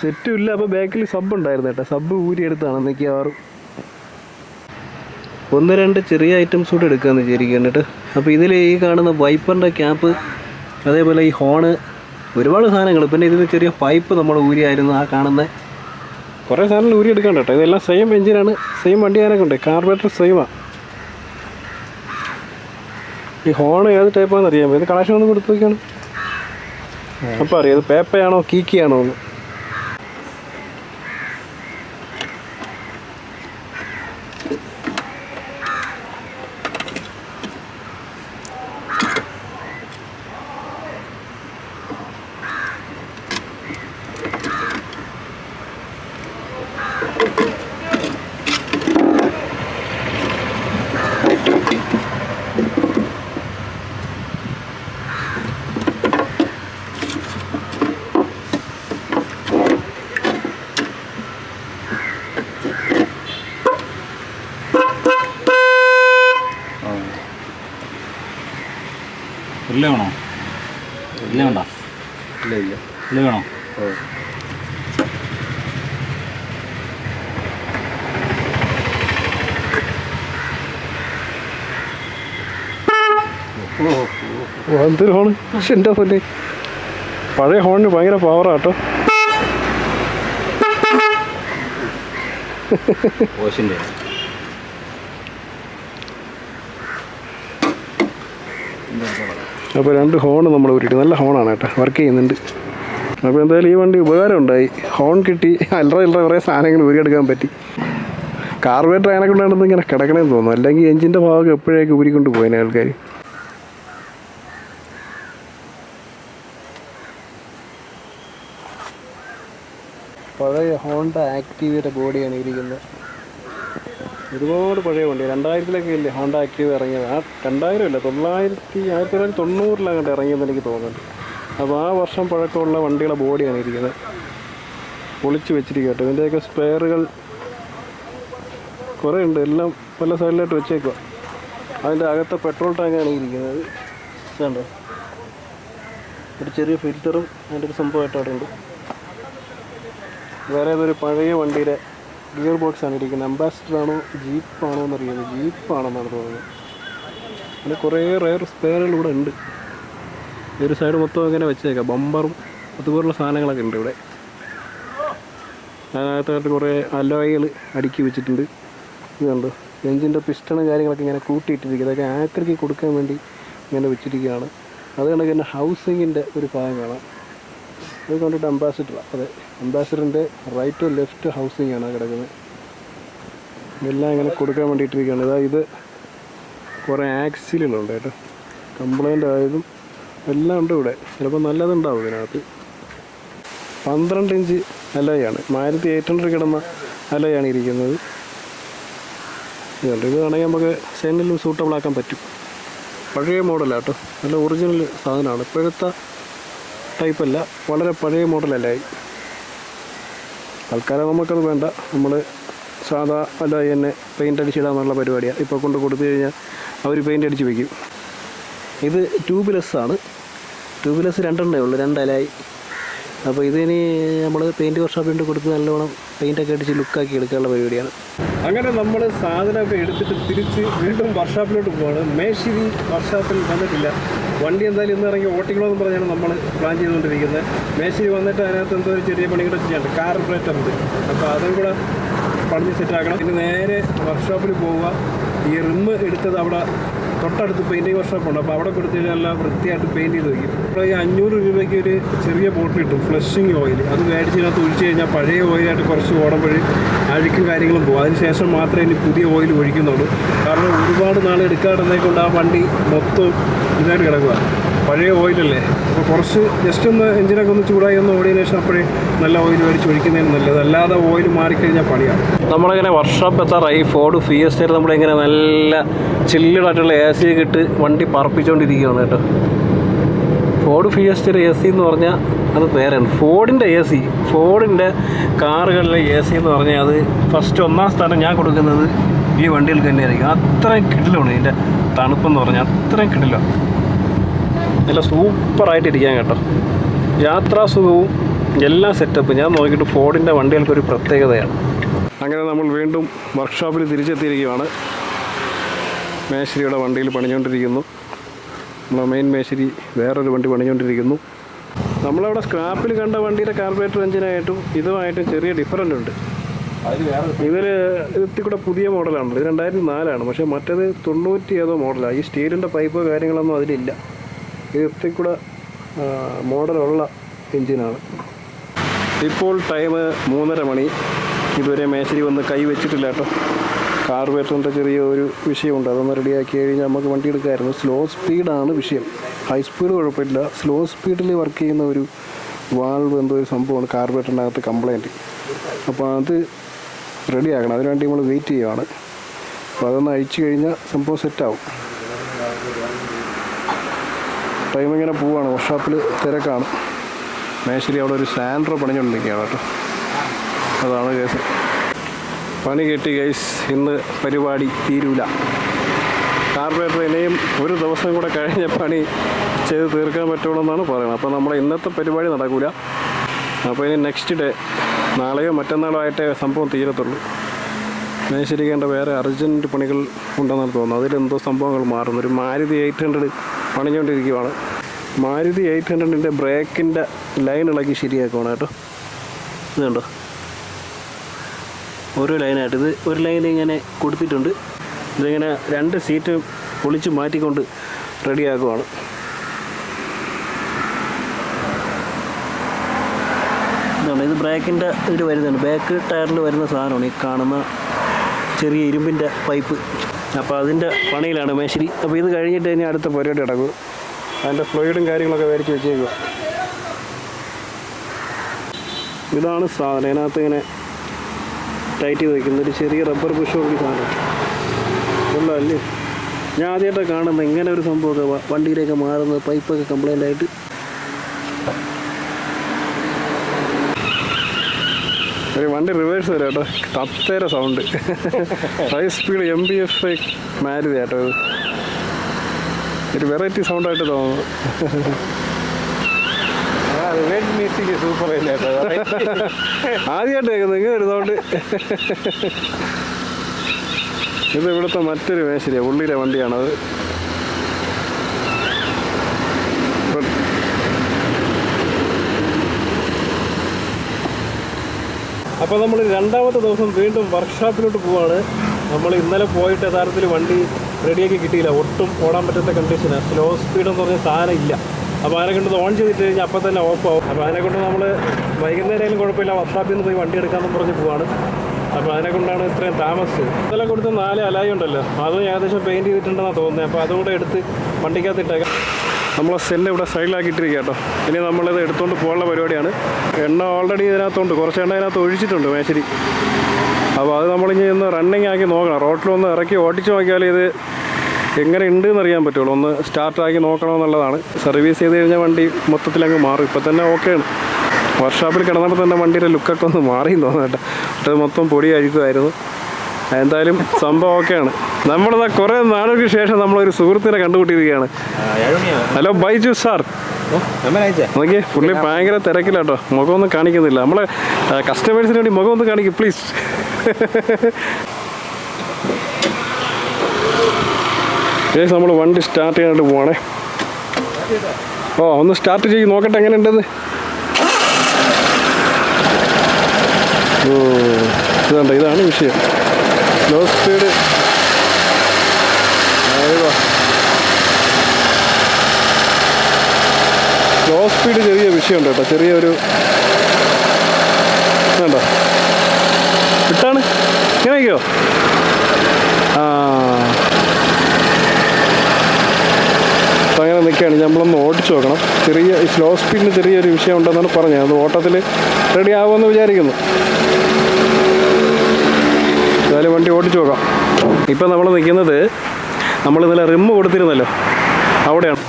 സെറ്റും ഇല്ല അപ്പോൾ ബാക്കിൽ സബ് ഉണ്ടായിരുന്നു കേട്ടോ. സബ് ഊരിയെടുത്താണ് മിക്കവാറും. ഒന്ന് രണ്ട് ചെറിയ ഐറ്റംസ് കൂടെ എടുക്കാമെന്ന് വിചാരിക്കുകയാണ് കേട്ടോ. അപ്പോൾ ഇതിൽ ഈ കാണുന്ന വൈപ്പറിന്റെ ക്യാപ്പ് അതേപോലെ ഈ ഹോണ് ഒരുപാട് സാധനങ്ങൾ പിന്നെ ഇതിന് ചെറിയ പൈപ്പ് നമ്മൾ ഊരിയായിരുന്നു ആ കാണുന്ന. കുറേ സാധനങ്ങൾ ഊരി എടുക്കണ്ട കേട്ടോ. ഇതെല്ലാം സെയിം എഞ്ചിനാണ് സെയിം വണ്ടി ആരൊക്കെ ഉണ്ട്. കാർബറേറ്റർ സെയിമാണ് ഈ ഹോൺ ഏത് ടൈപ്പാണെന്ന് അറിയാമോ? ഇത് കണക്ഷൻ ഒന്ന് കൊടുത്തു നോക്കിയാണ് അപ്പോൾ അറിയാം ഇത് പേപ്പയാണോ കീക്കിയാണോ എന്ന്. ഉരുള വേണോ? ഉരുള വേണ്ട. ഇല്ല ഇല്ല. ഉരുള വേണോ? ഓ. എന്തൊരു ഹോണ് പക്ഷെ എന്റെ പോലെ പഴയ ഹോണിന് ഭയങ്കര പവറാട്ടോ ഓശിന്റെ. അപ്പോൾ രണ്ട് ഹോൺ നമ്മൾ ഊരിയിട്ട്. നല്ല ഹോണാണ് കേട്ടോ. വർക്ക് ചെയ്യുന്നുണ്ട്. അപ്പോൾ എന്തായാലും ഈ വണ്ടി ഉപകാരം ഉണ്ടായി ഹോൺ കിട്ടി. അല്ലറ ഇല്ലറ കുറേ സാധനങ്ങൾ ഊരിയെടുക്കാൻ പറ്റി. കാർബേറ്റർ അതിനെ കൊണ്ടാണെന്ന് ഇങ്ങനെ കിടക്കണമെന്ന് തോന്നുന്നു. അല്ലെങ്കിൽ എഞ്ചിന്റെ ഭാഗം എപ്പോഴേക്ക് ഊരിക്കൊണ്ട് പോയതിനെ ആൾക്കാർ. പഴയ ഹോണ്ട ആക്റ്റീവയുടെ ബോഡിയാണ് ഇരിക്കുന്നത്. ഒരുപാട് പഴയ വണ്ടി. രണ്ടായിരത്തിലൊക്കെ ഇല്ലേ ഹോണ്ട ആക്റ്റീവ് ഇറങ്ങിയത്? ആ രണ്ടായിരം ഇല്ല തൊള്ളായിരത്തി ആയിരത്തി തൊള്ളായിരത്തി തൊണ്ണൂറിലങ്ങോട്ട് ഇറങ്ങിയെന്ന് എനിക്ക് തോന്നുന്നുണ്ട്. അപ്പോൾ ആ വർഷം പഴക്കമുള്ള വണ്ടിയുടെ ബോഡിയാണ് ഇരിക്കുന്നത്. പൊളിച്ച് വെച്ചിരിക്കട്ടെ കേട്ടോ ഇതിന്റെയൊക്കെ സ്പെയറുകൾ കുറേ ഉണ്ട്. എല്ലാം പല സൈഡിലായിട്ട് വെച്ചേക്കുക അതിന്റെ അകത്തെ പെട്രോൾ ടാങ്കാണ് ഇരിക്കുന്നത്. ഇതുണ്ടോ? ഒരു ചെറിയ ഫിൽറ്ററും അതിന്റെ ഒരു സംഭവമായിട്ട് അവിടെ ഉണ്ട് വേറെ ഏതൊരു പഴയ വണ്ടിയുടെ ഗിയർ ബോക്സ് ആണ് ഇരിക്കുന്നത് അംബാസിഡർ ആണോ ജീപ്പ് ആണോ എന്നറിയുന്നത് ജീപ്പ് ആണെന്നാണ് തോന്നുന്നത്. അങ്ങനെ കുറേ റയർ സ്പെയറുകൾ ഇവിടെ ഉണ്ട്. ഈ ഒരു സൈഡ് മൊത്തം ഇങ്ങനെ വെച്ചേക്കാം. ബമ്പറും അതുപോലുള്ള സാധനങ്ങളൊക്കെ ഉണ്ട് ഇവിടെ. അതിനകത്തായിട്ട് കുറേ അലോയകൾ അടുക്കി വെച്ചിട്ടുണ്ട്. ഇതുണ്ട് എഞ്ചിന്റെ പിസ്റ്റണും കാര്യങ്ങളൊക്കെ ഇങ്ങനെ കൂട്ടിയിട്ടിരിക്കുക. ഇതൊക്കെ ആക്രിക്ക് കൊടുക്കാൻ വേണ്ടി ഇങ്ങനെ വെച്ചിരിക്കുകയാണ്. അത് കണക്ക് ഹൗസിങ്ങിന്റെ ഒരു ഭാഗം കാണാം അത് കണ്ടിട്ട് അംബാസിഡറാണ് അതെ അംബാസിഡറിന്റെ റൈറ്റ് ടു ലെഫ്റ്റ് ഹൗസിംഗ് ആണ് കിടക്കുന്നത്. എല്ലാം ഇങ്ങനെ കൊടുക്കാൻ വേണ്ടിയിട്ടിരിക്കുകയാണ്. ഇതാ ഇത് കുറേ ആക്സിലുകളുണ്ട് കേട്ടോ. കംപ്ലൈന്റ് ആയതും എല്ലാം ഉണ്ട് ഇവിടെ. ചിലപ്പോൾ നല്ലതുണ്ടാവും ഇതിനകത്ത്. പന്ത്രണ്ട് ഇഞ്ച് അലയാണ്. ആയിരത്തി എയ്റ്റ് ഹൺഡ്രഡ് കിടന്ന അലയാണ് ഇരിക്കുന്നത്. ഇതുണ്ട്. ഇത് വേണമെങ്കിൽ നമുക്ക് സെന്നിലും സൂട്ടബിളാക്കാൻ പറ്റും. പഴയ മോഡലാണ് കേട്ടോ. നല്ല ഒറിജിനൽ സാധനമാണ്. ഇപ്പോഴത്തെ ടൈപ്പല്ല വളരെ പഴയ മോഡലല്ലായി തൽക്കാലം നമുക്കത് വേണ്ട. നമ്മൾ സാധാ അല്ല തന്നെ പെയിന്റ് അടിച്ചിടാന്നുള്ള പരിപാടിയാണ് ഇപ്പോൾ കൊണ്ട് കൊടുത്തു കഴിഞ്ഞാൽ അവർ പെയിന്റ് അടിച്ച് വയ്ക്കും ഇത് ട്യൂബ്ലെസ്സാണ് ട്യൂബ്ലെസ് രണ്ടെണ്ണേ ഉള്ളൂ രണ്ടലായി. അപ്പോൾ ഇതിനി നമ്മൾ പെയിന്റ് വർക്ക്ഷോപ്പിൽ കൊണ്ട് കൊടുത്ത് നല്ലവണ്ണം പെയിന്റൊക്കെ അടിച്ച് ലുക്കാക്കി എടുക്കാനുള്ള പരിപാടിയാണ്. അങ്ങനെ നമ്മൾ സാധനമൊക്കെ എടുത്തിട്ട് തിരിച്ച് വീണ്ടും വർക്ക്ഷോപ്പിലോട്ട് പോവാണ്. മേശിരി വർക്ക്ഷോപ്പിൽ വന്നിട്ടില്ല. വണ്ടി എന്തായാലും ഇന്ന് ഇറങ്ങി ഓട്ടിക്കണമെന്ന് പറഞ്ഞാണ് നമ്മൾ പ്ലാൻ ചെയ്തുകൊണ്ടിരിക്കുന്നത്. മേശിരി വന്നിട്ട് അതിനകത്ത് എന്തോ ഒരു ചെറിയ പണി കൂടെ ചെയ്യാണ്ട് കാർബറേറ്റർ ഉണ്ട്. അപ്പോൾ അതും കൂടെ പണിഞ്ഞ് സെറ്റാക്കണം പിന്നെ നേരെ വർക്ക്ഷോപ്പിൽ പോവുക. ഈ റിമ്മ് എടുത്തത് അവിടെ തൊട്ടടുത്ത് പെയിന്റിങ് വർക്ക്ഷോപ്പ് ഉണ്ട്. അപ്പോൾ അവിടെ കൊടുത്തു കഴിഞ്ഞാൽ വൃത്തിയായിട്ട് പെയിന്റ് ചെയ്ത് വയ്ക്കും അപ്പോൾ ഈ അഞ്ഞൂറ് രൂപയ്ക്ക് ഒരു ചെറിയ ബോട്ടിൽ കിട്ടും ഫ്ലഷിങ് ഓയിൽ അത് മേടിച്ചതിനകത്ത് ഒഴിച്ച് കഴിഞ്ഞാൽ പഴയ ഓയിലായിട്ട് കുറച്ച് ഓടുമ്പോൾ അഴുക്കും കാര്യങ്ങളും പോകും. അതിനുശേഷം മാത്രമേ ഇനി പുതിയ ഓയിൽ ഒഴിക്കുന്നുള്ളൂ. കാരണം ഒരുപാട് നാൾ എടുക്കാറുണ്ടെങ്കിൽ കൊണ്ട് ആ വണ്ടി മൊത്തം ഇതായിട്ട് കിടക്കുക പഴയ ഓയിലല്ലേ? അപ്പോൾ കുറച്ച് ജസ്റ്റ് ഒന്ന് എഞ്ചിനൊക്കെ ഒന്ന് ചൂടായി ഒന്ന് ഓടിയതിനു ശേഷം അപ്പോഴേ നല്ല ഓയിൽ മേടിച്ച് ഒഴിക്കുന്നതിന് നല്ലത്. അല്ലാതെ ഓയിൽ മാറിക്കഴിഞ്ഞാൽ പണിയാണ്. നമ്മളിങ്ങനെ വർക്ക്ഷോപ്പ് എത്താറായി. ഫോർഡ് ഫിയസ്റ്റയിൽ നമ്മളിങ്ങനെ നല്ല ചില്ലിടായിട്ടുള്ള എ സി ഒക്കെ ഇട്ട് വണ്ടി പറപ്പിച്ചുകൊണ്ടിരിക്കുകയാണ് കേട്ടോ. ഫോർഡ് ഫിയസ്റ്റയുടെ എ സി എന്ന് പറഞ്ഞാൽ അത് വേറെയാണ്. ഫോർഡിന്റെ എ സി ഫോർഡിന്റെ കാറുകളിലെ എ സി എന്ന് പറഞ്ഞാൽ അത് ഫസ്റ്റ് ഒന്നാം സ്ഥാനം ഞാൻ കൊടുക്കുന്നത് ഈ വണ്ടികൾക്ക് തന്നെയായിരിക്കും. അത്രയും കിടിലാണ് ഇതിന്റെ തണുപ്പെന്ന് പറഞ്ഞാൽ അത്രയും കിടിലാണ് നല്ല സൂപ്പറായിട്ട് ഇരിക്കാൻ കേട്ടോ യാത്രാസുഖവും എല്ലാ സെറ്റപ്പും. ഞാൻ നോക്കിയിട്ട് ഫോർഡിന്റെ വണ്ടികൾക്കൊരു പ്രത്യേകതയാണ്. അങ്ങനെ നമ്മൾ വീണ്ടും വർക്ക്ഷോപ്പിൽ തിരിച്ചെത്തിയിരിക്കുകയാണ്. മേശരിയുടെ വണ്ടിയിൽ പണിഞ്ഞുകൊണ്ടിരിക്കുന്നു. നമ്മളെ മെയിൻ മേശരി വേറൊരു വണ്ടി പണിഞ്ഞുകൊണ്ടിരിക്കുന്നു. നമ്മളവിടെ സ്ക്രാപ്പിൽ കണ്ട വണ്ടിയുടെ കാർബറേറ്റർ എഞ്ചിനായിട്ടും ഇതുമായിട്ടും ചെറിയ ഡിഫറന്റ് ഉണ്ട്. ഇവർ ഇതിൽ കൂടെ പുതിയ മോഡലാണ് ഇത് രണ്ടായിരത്തി നാലാണ്. പക്ഷേ മറ്റേത് തൊണ്ണൂറ്റി ഏതോ മോഡലാണ് ഈ സ്റ്റീലിന്റെ പൈപ്പ് കാര്യങ്ങളൊന്നും അതിലില്ല. ഇത് ഇത്തി കൂടെ ആ, മോഡലുള്ള എഞ്ചിനാണ്. ഇപ്പോൾ ടൈം മൂന്നര മണി. ഇതുവരെ മേശരി വന്ന് കൈ വെച്ചിട്ടില്ല കേട്ടോ. കാർബേറ്ററിന്റെ ചെറിയ ഒരു വിഷയമുണ്ട്. അതൊന്ന് റെഡിയാക്കി കഴിഞ്ഞാൽ നമുക്ക് വണ്ടി എടുക്കാമായിരുന്നു സ്ലോ സ്പീഡാണ് വിഷയം. ഹൈ സ്പീഡ് കുഴപ്പമില്ല. സ്ലോ സ്പീഡിൽ വർക്ക് ചെയ്യുന്ന ഒരു വാൾവ് എന്തോ ഒരു സംഭവമാണ്. കാർബേറ്ററിന്റെ അകത്ത് കംപ്ലൈന്റ് അപ്പോൾ അത് റെഡിയാക്കണം അതിനുവേണ്ടി നമ്മൾ വെയിറ്റ് ചെയ്യുകയാണ് അപ്പോൾ അതൊന്ന് അഴിച്ചു കഴിഞ്ഞാൽ സംഭവം സെറ്റാവും ടൈം ഇങ്ങനെ പോവാണ്. വർക്ക്ഷോപ്പിൽ തിരക്കാണ്. മേശരി അവിടെ ഒരു സാൻഡ്രോ പണിഞ്ഞുകൊണ്ടിരിക്കുകയാണ് കേട്ടോ. അതാണ് കേസ്. പണി കെട്ടി ഗൈസ് ഇന്ന് പരിപാടി തീരൂല. കാർപ്പറേറ്റർ ഇനിയും ഒരു ദിവസം കൂടെ കഴിഞ്ഞ പണി ചെയ്ത് തീർക്കാൻ പറ്റുള്ളൂ എന്നാണ് പറയുന്നത്. അപ്പോൾ നമ്മുടെ ഇന്നത്തെ പരിപാടി നടക്കില്ല അപ്പോൾ ഇനി നെക്സ്റ്റ് ഡേ നാളെയോ മറ്റന്നാളോ ആയിട്ടേ സംഭവം തീരത്തുള്ളൂ. മേശരിക്കേണ്ട വേറെ അർജന്റ് പണികൾ ഉണ്ടെന്നാണ് തോന്നുന്നത്. അതിലെന്തോ സംഭവങ്ങൾ മാറുന്നു. ഒരു മാരുതി എയ്റ്റ് ഹൺഡ്രഡ് പണിഞ്ഞുകൊണ്ടിരിക്കുകയാണ് മാരുതി എയ്റ്റ് ഹൺഡ്രഡിന്റെ ബ്രേക്കിന്റെ ലൈൻ ഇളക്കി ശരിയാക്കുവാണ് കേട്ടോ. ഇത് കണ്ടോ? ഓരോ ലൈനായിട്ട് ഇത് ഒരു ലൈൻ ഇങ്ങനെ കൊടുത്തിട്ടുണ്ട്. ഇതിങ്ങനെ രണ്ട് സീറ്റ് പൊളിച്ച് മാറ്റിക്കൊണ്ട് റെഡിയാക്കുവാണ്. ഇതാണ് ഇത് ബ്രേക്കിന്റെ ഇത് വരുന്നുണ്ട്. ബാക്ക് ടയറിൽ വരുന്ന സാധനമാണ് ഈ കാണുന്ന ചെറിയ ഇരുമ്പിന്റെ പൈപ്പ്. അപ്പോൾ അതിന്റെ പണിയിലാണ് മേശരി. അപ്പോൾ ഇത് കഴിഞ്ഞിട്ട് ഇനി അടുത്ത പരിപാടി നടക്കും. അതിന്റെ ഫ്ലോയിഡും കാര്യങ്ങളൊക്കെ മേടിച്ച് വെച്ചേക്കുക ഇതാണ് സാധനം. ഇതിനകത്ത് ഇങ്ങനെ ടൈറ്റ് ചെയ്ത് വെക്കുന്ന ഒരു ചെറിയ റബ്ബർ ബുഷോടി സാധനം. ഉള്ള അല്ലേ? ഞാൻ ആദ്യമായിട്ടാണ് കാണുന്നത്. ഇങ്ങനെ ഒരു സംഭവമൊക്കെ വണ്ടിയിലേക്ക് മാറുന്നത്. പൈപ്പൊക്കെ കംപ്ലൈന്റ് ആയിട്ട്. വണ്ടി റിവേഴ്സ് വരാം കേട്ടോ. തത്തേര sound high speed M B F I Maruti കേട്ടോ ഇത്. ഒരു വെറൈറ്റി സൗണ്ടായിട്ട് തോന്നുന്നു. ആദ്യമായിട്ട് കേൾക്കുന്നത്. ഇങ്ങനെ ഒരു സൗണ്ട് ഇത് ഇവിടുത്തെ മറ്റൊരു മേശരിയാണ് പുള്ളിയുടെ വണ്ടിയാണത്. അപ്പോൾ നമ്മൾ രണ്ടാമത്തെ ദിവസം വീണ്ടും വർക്ക്ഷോപ്പിലോട്ട് പോവാണ്. നമ്മൾ ഇന്നലെ പോയിട്ട് യഥാർത്ഥത്തിൽ വണ്ടി റെഡിയാക്കി കിട്ടിയില്ല. ഒട്ടും ഓടാൻ പറ്റാത്ത കണ്ടീഷനാണ് സ്ലോ സ്പീഡ് എന്ന് പറഞ്ഞ സാധനം ഇല്ല. അപ്പോൾ അതിനെ കൊണ്ട് ഓൺ ചെയ്തിട്ട് കഴിഞ്ഞാൽ അപ്പോൾ തന്നെ ഓഫ് ആവും. അപ്പോൾ അതിനെ കൊണ്ട് നമ്മൾ വൈകുന്നേരം കുഴപ്പമില്ല. വർക്ക്ഷോപ്പിൽ നിന്ന് പോയി വണ്ടി എടുക്കാമെന്ന് പറഞ്ഞ് പോവാണ്. അപ്പോൾ അതിനെ കൊണ്ടാണ് ഇത്രയും താമസിച്ചത്. ഇന്നലെ കൊടുത്ത നാല് അലായി ഉണ്ടല്ലോ. അതും ഏകദേശം പെയിന്റ് ചെയ്തിട്ടുണ്ടെന്നാണ് തോന്നുന്നത് അപ്പോൾ അതുകൂടെ എടുത്ത് വണ്ടിക്കകത്ത് ഇട്ടേക്കാം നമ്മളെ സെല്ല് ഇവിടെ സൈഡിലാക്കിയിട്ടിരിക്കുക കേട്ടോ. ഇനി നമ്മളിത് എടുത്തുകൊണ്ട് പോകാനുള്ള പരിപാടിയാണ്. എണ്ണ ഓൾറെഡി ഇതിനകത്തുണ്ട്. കുറച്ച് എണ്ണ ഇതിനകത്ത് ഒഴിച്ചിട്ടുണ്ട് മേശരി. അപ്പോൾ അത് നമ്മളിനി ഒന്ന് റണ്ണിങ് ആക്കി നോക്കണം. റോട്ടിലൊന്ന് ഇറക്കി ഓടിച്ചു നോക്കിയാൽ ഇത് എങ്ങനെ ഉണ്ട് എന്നറിയാൻ പറ്റുള്ളൂ. ഒന്ന് സ്റ്റാർട്ടാക്കി നോക്കണമെന്നുള്ളതാണ് സർവീസ് ചെയ്ത് കഴിഞ്ഞാൽ വണ്ടി മൊത്തത്തിൽ അങ്ങ് മാറും. ഇപ്പം തന്നെ ഓക്കെയാണ് വർക്ക്ഷോപ്പിൽ കിടന്നപ്പോൾ തന്നെ വണ്ടിയുടെ ലുക്കൊക്കെ ഒന്ന് മാറി തോന്നുന്നു കേട്ടോ. മൊത്തം പൊടി അഴിക്കുമായിരുന്നു എന്തായാലും സംഭവം ഓക്കെയാണ്. നമ്മളിതാ കുറെ നാളുകൾക്ക് ശേഷം നമ്മളൊരു സുഹൃത്തിനെ കണ്ടുപിട്ടിരിക്കുകയാണ് ഹലോ ബൈജു സാർ. നോക്കിയേ പുള്ളി ഭയങ്കര തിരക്കിലാട്ടോ. മുഖമൊന്നും കാണിക്കുന്നില്ല. നമ്മളെ കസ്റ്റമേഴ്സിന് വേണ്ടി മുഖം ഒന്ന് കാണിക്കും പ്ലീസ് ഏകദേശം നമ്മൾ വണ്ടി സ്റ്റാർട്ട് ചെയ്യാനായിട്ട് പോവാണേ. ഓ ഒന്ന് സ്റ്റാർട്ട് ചെയ്ത് നോക്കട്ടെ എങ്ങനെയുണ്ടെന്ന്. ഓ ഇതുണ്ട് ഇതാണ് വിഷയം. ലോ സ്പീഡ് ലോ സ്പീഡ് ചെറിയ വിഷയമുണ്ട് കേട്ടോ ചെറിയൊരു വേണ്ട വിട്ടാണ് ഇങ്ങനെയൊക്കെയോ ആ അങ്ങനെ നിൽക്കുകയാണ് നമ്മളൊന്ന് ഓടിച്ചു നോക്കണം. ചെറിയ സ്ലോ സ്പീഡിന് ചെറിയൊരു വിഷയം ഉണ്ടെന്നാണ് പറഞ്ഞത്. അത് ഓട്ടത്തിൽ റെഡി ആകുമെന്ന് വിചാരിക്കുന്നു. ഏതായാലും വണ്ടി ഓടിച്ചു നോക്കാം. ഇപ്പം നമ്മൾ നിൽക്കുന്നത് നമ്മൾ ഇന്നലെ റിമ്മ് കൊടുത്തിരുന്നല്ലോ. അവിടെയാണ്.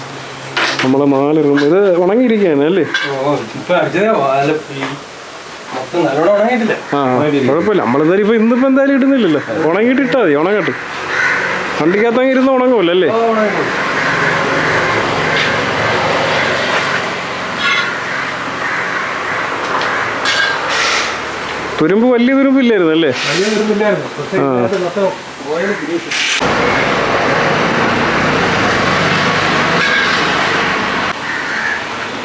നമ്മൾ നാല് റിമ്മ് ഇത് ഉണങ്ങിയിരിക്കുകയാണ് അല്ലേ? ആ കുഴപ്പമില്ല. നമ്മളെന്തായാലും ഇപ്പം ഇന്നിപ്പോൾ എന്തായാലും ഇടുന്നില്ലല്ലോ. ഉണങ്ങിയിട്ട് ഇട്ടാൽ മതി. ഉണങ്ങട്ടെ. വണ്ടിക്കകത്തങ്ങ് ഇരുന്ന് ഉണങ്ങുമല്ലോ അല്ലേ? തുരുമ്പ് വലിയ തുരുമ്പില്ലായിരുന്നു അല്ലേ?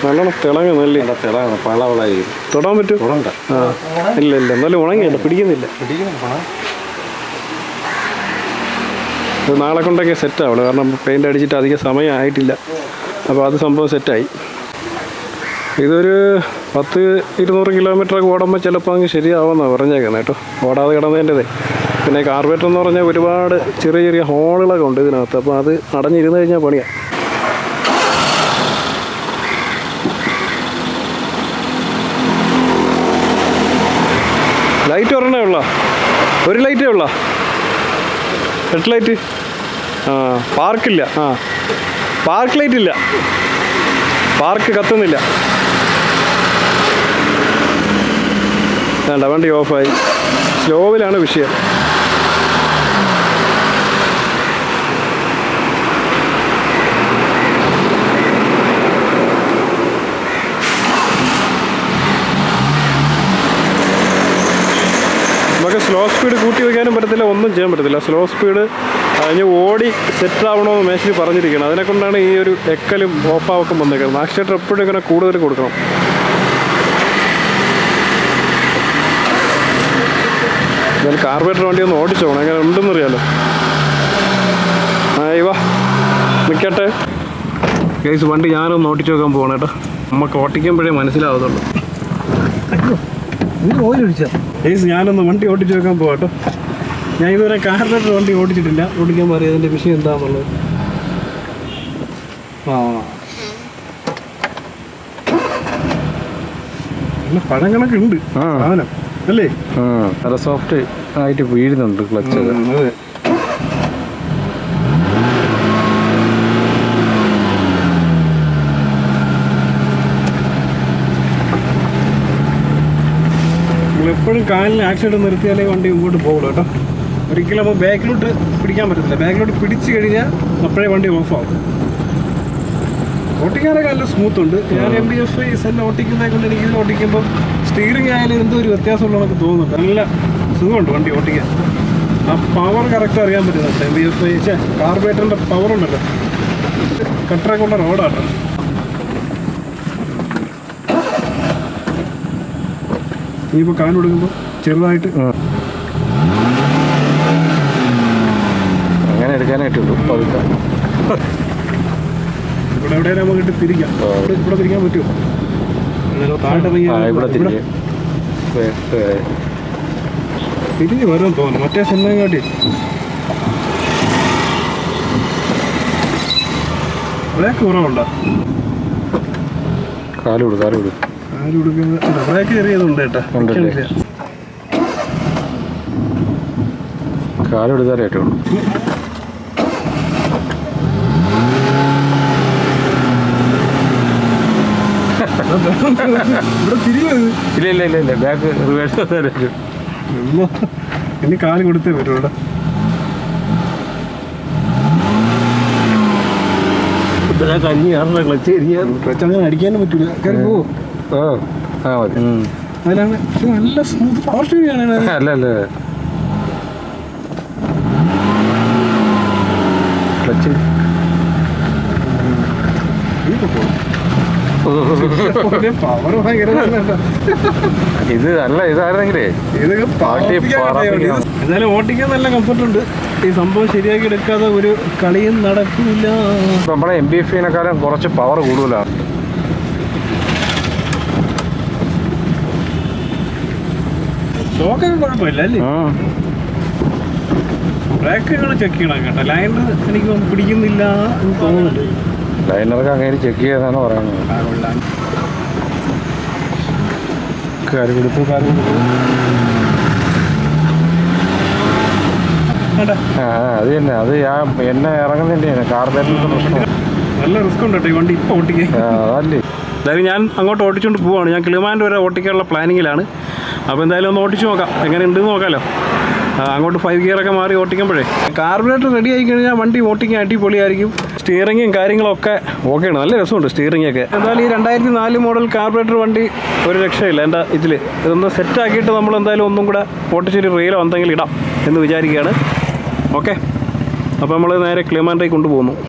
നല്ലോണം തിളങ്ങുന്നല്ലേ തിളങ്ങണം പളവളായി തൊടാൻ പറ്റും തുറണ്ട ഇല്ല ഇല്ല. എന്നാലും ഉണങ്ങിയല്ല പിടിക്കുന്നില്ല. നാളെ കൊണ്ടൊക്കെ സെറ്റ് ആവണം. കാരണം പെയിന്റ് അടിച്ചിട്ട് അധികം സമയം ആയിട്ടില്ല. അപ്പോൾ അത് സംഭവം സെറ്റായി ഇതൊരു പത്ത് ഇരുന്നൂറ് കിലോമീറ്റർ ഒക്കെ ഓടുമ്പോൾ ചിലപ്പോൾ അങ്ങ് ശരിയാവുമെന്നാണ് പറഞ്ഞേക്കുന്നത് കേട്ടോ. ഓടാതെ കിടന്നതിന്റെതേ. പിന്നെ കാർബേറ്റർ എന്ന് പറഞ്ഞാൽ ഒരുപാട് ചെറിയ ചെറിയ ഹോളുകളൊക്കെ ഉണ്ട് ഇതിനകത്ത്. അപ്പോൾ അത് അടഞ്ഞിരുന്ന് കഴിഞ്ഞാൽ പണിയാണ് ലൈറ്റ് ഒരെണ്ണേ ഉള്ള? ഒരു ലൈറ്റേ ഉള്ള? ഹെഡ് ലൈറ്റ് ആ പാർക്കില്ല ആ പാർക്ക് ലൈറ്റ് ഇല്ല. പാർക്ക് കത്തുന്നില്ല. വേണ്ട വണ്ടി ഓഫായി. സ്ലോവിലാണ് വിഷയം. നമുക്ക് സ്ലോ സ്പീഡ് കൂട്ടി വയ്ക്കാനും പറ്റത്തില്ല ഒന്നും ചെയ്യാൻ പറ്റത്തില്ല. സ്ലോ സ്പീഡ് അതിന് ഓടി സെറ്റ് ആവണമെന്ന് മേശിരി പറഞ്ഞിരിക്കണം അതിനെ കൊണ്ടാണ് ഈ ഒരു എക്കലും ഓഫാവൊക്കെ വന്നേക്കുന്നത്. ആക്സിഡേറ്റർ എപ്പോഴും ഇങ്ങനെ കൂടുതൽ കൊടുക്കണം. എന്തായാലും കാർബേറ്റർ വണ്ടി ഒന്ന് ഓടിച്ചോണം എങ്ങനെ ഉണ്ടെന്നറിയാലോ. ആയി വാ. നിൽക്കട്ടെ കേസ് വണ്ടി ഞാനൊന്ന് ഓടിച്ചു നോക്കാൻ പോകണം കേട്ടോ. നമുക്ക് ഓട്ടിക്കുമ്പോഴേ മനസ്സിലാവത്തുള്ളൂ കേസ് ഞാനൊന്ന് വണ്ടി ഓടിച്ചു വെക്കാൻ പോവാട്ടോ ഞാൻ ഇതുവരെ കാർബേറ്റർ വണ്ടി ഓടിച്ചിട്ടില്ല. ഓടിക്കാൻ പറയാം അതിന്റെ വിഷയം എന്താണെന്നുള്ളത് ആ. നല്ല പഴം കണക്കുണ്ട് ആ. സാധനം. അല്ലേ? നല്ല സോഫ്റ്റ് ആയിട്ട് വീഴുന്നുണ്ട് ക്ലച്ച് എപ്പോഴും കാലിന് ആക്സിഡന്റ് നിർത്തിയാലേ വണ്ടി മുമ്പോട്ട് പോകുള്ളൂ കേട്ടോ. ഒരിക്കലും അപ്പോൾ ബാക്കിലോട്ട് പിടിക്കാൻ പറ്റത്തില്ല. ബാക്കിലോട്ട് പിടിച്ചു കഴിഞ്ഞാൽ അപ്പോഴേ വണ്ടി ഓഫാകും ഓട്ടിക്കാനൊക്കെ നല്ല സ്മൂത്ത് ഉണ്ട്. ഞാൻ എം ഡി എഫ് ഐ സെല്ല് ഓട്ടിക്കുന്നതിനെ കൊണ്ട് എനിക്ക് ഇത് ഓട്ടിക്കുമ്പോൾ സ്റ്റിയറിംഗ് ആയാലും എന്തോ ഒരു വ്യത്യാസമുള്ള നമുക്ക് തോന്നുന്നു നല്ല സുഖമുണ്ട് വണ്ടി ഓട്ടിക്കാൻ. ആ പവർ കറക്റ്റ് അറിയാൻ പറ്റുന്നുണ്ട് എം ബി എസ് ഐ കാർബേറ്ററിന്റെ പവർ ഉണ്ടല്ലോ. കട്ടറൊക്കെ ഉള്ള റോഡാട്ടോ ഇനിയിപ്പോൾ കാൻ കൊടുക്കുമ്പോൾ ചെറുതായിട്ട് അങ്ങനെ എടുക്കാനായിട്ടുള്ളൂ പതുക്കെ ഇവിടെ എവിടെയാലും നമുക്ക് തിരിക്കാം. ഇവിടെ തിരിക്കാൻ പറ്റുമോ എന്നാലോ താഴെ ഇറങ്ങി ആ ഇവിടെ തിരികെ തിരിഞ്ഞ്. വരും തോന്നുന്നു. മറ്റേ സെല്ലിനെ കാട്ടി. ബ്രേക്ക് കുറവുണ്ടോ? കാലുവിട് കാലുവിട് ആരും കൊടുക്കുന്നത് ബ്രേക്ക് ചെറിയതുണ്ട് കേട്ടോ. ഉണ്ടല്ലേ? നിൽക്കാനില്ല. ഇവിടെ തിരിഞ്ഞത് ഇല്ല ഇല്ല. ഇല്ല ഇല്ല ബാക്ക് റിവേഴ്സ് ഇനി കാൽ കൊടുത്തേ പറ്റുള്ളൂ. കഞ്ഞിയാണല്ലോ ക്ലച്ച് ക്ലച്ച് അങ്ങനെ അടിക്കാനും പറ്റൂല. കയറി പോവോ? ആ ആ മതി. അതിലാണ് നല്ല സ്മൂത്ത് പവർ അല്ല അല്ല ക്ലച്ച്. ഭയങ്കര നല്ലതാ. ഇത് അല്ല ഇതായിരുന്നെങ്കിലേ. പാട്ടി. എന്നാലും ഓട്ടിക്കാൻ നല്ല കംഫർട്ട് ഉണ്ട്. ഈ സംഭവം ശരിയാക്കി എടുക്കാതെ ഒരു കളിയും നടക്കില്ല. നമ്മുടെ എം ബി എഫിനെക്കാളും കുറച്ച് പവർ കൂടുതലാണ്. ഷോക്കൊക്കെ കുഴപ്പമില്ല അല്ലേ? ബ്രേക്കുകൾ ചെക്ക് ചെയ്യണം കേട്ടോ. ലൈൻ എനിക്ക് പിടിക്കുന്നില്ല എന്ന് തോന്നുന്നുണ്ട്. ലൈനർക്ക് അങ്ങനെ ചെക്ക് ചെയ്താണ് പറയുന്നത്. കാര്യം കൊടുത്തു കാര്യം ആ അത് തന്നെ. അത് ആ എണ്ണ ഇറങ്ങുന്നതിന്റെ കാർബേറ്റിന്റെ പ്രശ്നം. നല്ല റിസ്ക് ഉണ്ട് കേട്ടോ ഈ വണ്ടി ഇപ്പോൾ ഓട്ടിക്കാൻ. അതല്ലേ. എന്തായാലും ഞാൻ അങ്ങോട്ട് ഓടിച്ചുകൊണ്ട് പോവാണ്. ഞാൻ കിളിമാന്റെ വരെ ഓട്ടിക്കാനുള്ള പ്ലാനിങ്ങിലാണ്. അപ്പോൾ എന്തായാലും ഒന്ന് ഓടിച്ചു നോക്കാം. എങ്ങനെ ഉണ്ടെന്ന് നോക്കാമല്ലോ അങ്ങോട്ട് ഫൈവ് ഗിയറൊക്കെ മാറി ഓട്ടിക്കുമ്പോഴേ. കാർബറേറ്റർ റെഡി ആയി കഴിഞ്ഞാൽ വണ്ടി ഓട്ടിക്കാൻ അടിപൊളിയായിരിക്കും. സ്റ്റിയറിങ്ങും കാര്യങ്ങളൊക്കെ ഓക്കെയാണ് നല്ല രസമുണ്ട് സ്റ്റിയറിംഗ് ഒക്കെ. എന്തായാലും ഈ രണ്ടായിരത്തി നാല് മോഡൽ കാർബറേറ്റർ വണ്ടി ഒരു രക്ഷയില്ല. എന്റെ ഇതിൽ ഇതൊന്ന് സെറ്റ് ആക്കിയിട്ട് നമ്മൾ എന്തായാലും ഒന്നും കൂടെ ഓട്ടിച്ചൊരു റീലോ എന്തെങ്കിലും ഇടാം എന്ന് വിചാരിക്കുകയാണ്. ഓക്കെ അപ്പോൾ നമ്മൾ നേരെ ക്ലിമാൻഡേക്ക് കൊണ്ടുപോകുന്നു